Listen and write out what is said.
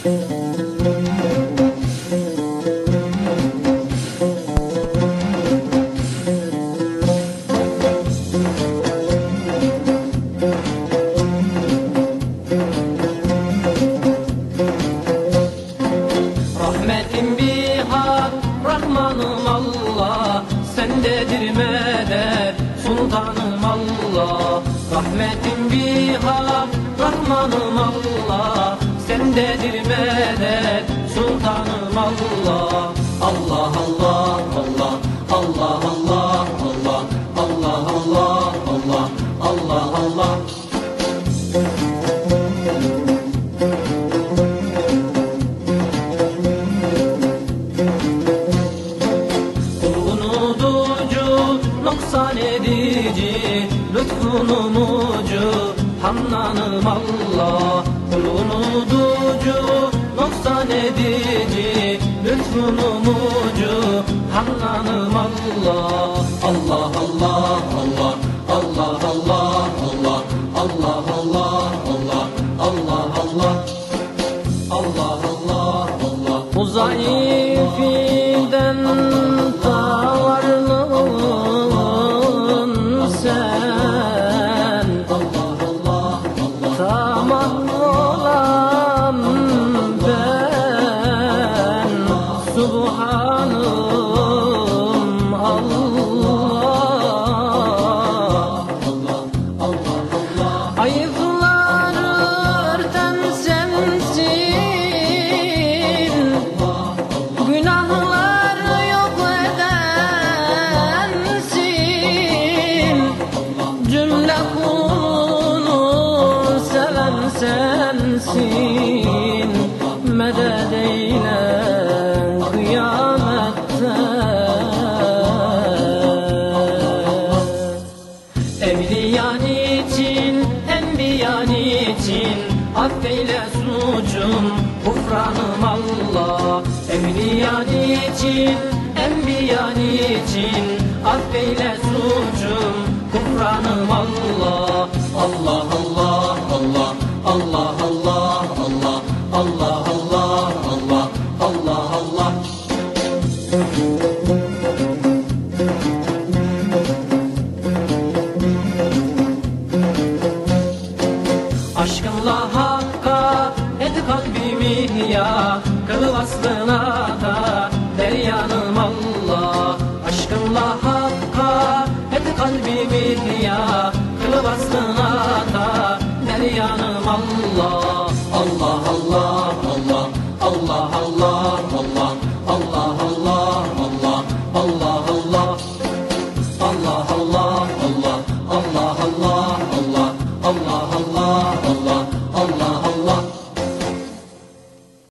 Rahmetim bihar, Rahmanım Allah Sendedir medet, sultanım Allah. Rahmetim bihar, Rahmanım Allah Sendedir Allah Allah Allah Allah Allah Allah Allah Allah Allah Allah Allah Allah noksan edici Lütfunun ucu Hannanım Allah Kul unutucu, noksan edici Lütfunun ucu Hannanım Allah Allah Allah Allah Allah Allah Allah Allah Allah Allah Allah Allah Allah Allah Allah Bu sensin Medet eyle kıyamette. Evliyan için, enbiyan için Affeyle suçum, kufranım Allah. Evliyan için, enbiyan için Affeyle suçum, Aşkınla hakka et kalbimi ya Kıl aslına da deryanım Allah. Aşkınla hakka et kalbimi ya Kıl aslına da deryanım Allah. Allah Allah 와.